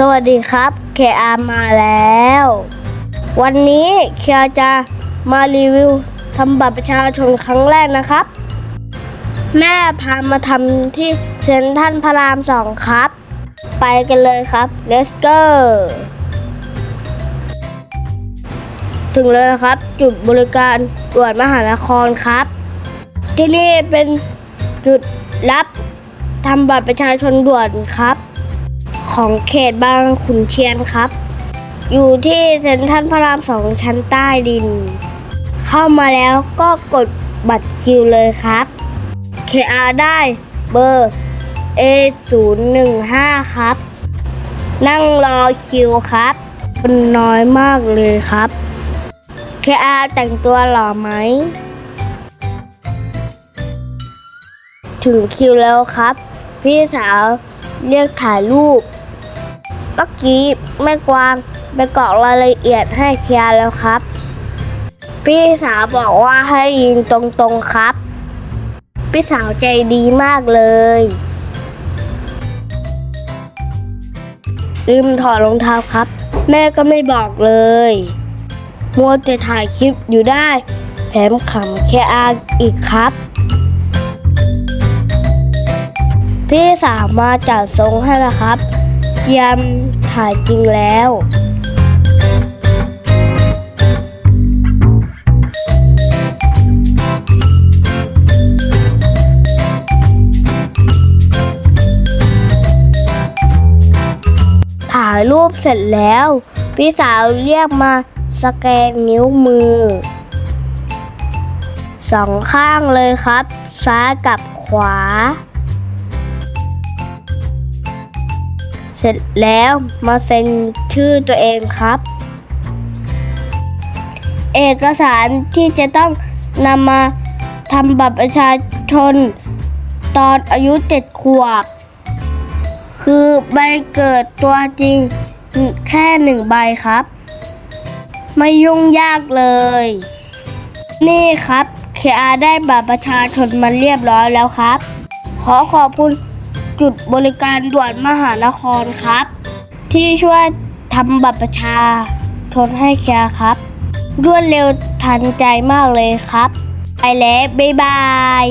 สวัสดีครับ KR มาแล้ว วันนี้เคจะมารีวิวทำบัตรประชาชนครั้งแรกนะครับ แม่พามาทำที่เซ็นทรัลพระรามสองครับ ไปกันเลยครับ let's go ถึงแล้วนะครับ จุดบริการตรวจมหานครครับ ที่นี่เป็นจุดรับทำบัตรประชาชนด่วนครับ ของเขตบางขุนเทียนครับ อยู่ที่เซ็นทรัลพระรามสองชั้นใต้ดิน เข้ามาแล้วก็กดบัตรคิวเลยครับ KR ได้เบอร์ A 0 1 5 ครับ นั่งรอคิวครับมันน้อยมากเลยครับ KR แต่งตัวหล่อไหม ถึงคิวแล้วครับ พี่สาวเรียกถ่ายรูป เมื่อกี้แม่กวางไปกรอกรายละเอียดให้เคลียร์แล้วครับ พี่สาวบอกว่าให้ยิงตรงๆครับ พี่สาวใจดีมากเลยลืมถอดรองเท้าครับ แม่ก็ไม่บอกเลย มัวแต่ถ่ายคลิปอยู่ได้แถมขำแค่อาอีกครับ พี่สาวมาจัดทรงให้นะครับ เตรียมถ่ายจริงแล้วถ่ายรูปเสร็จแล้ว พี่สาวเรียกมาสแกนนิ้วมือ สองข้างเลยครับ ซ้ายกับขวา ร็จแล้วมาเซ็นชื่อตัวเองครับ เอกสารที่จะต้องนำมาทำบัตรประชาชนตอนอายุเจ็ดขวบ คือใบเกิดตัวจริงแค่หนึ่งใบครับ ไม่ยุ่งยากเลย นี่ครับ KR ได้บัตรประชาชนมาเรียบร้อยแล้วครับ ขอขอบคุณ จุดบริการด่วนมหานครครับ ที่ช่วยทำบัตรประชาชนให้แกครับ รวดเร็วทันใจมากเลยครับ ไปแล้ว บ๊ายบาย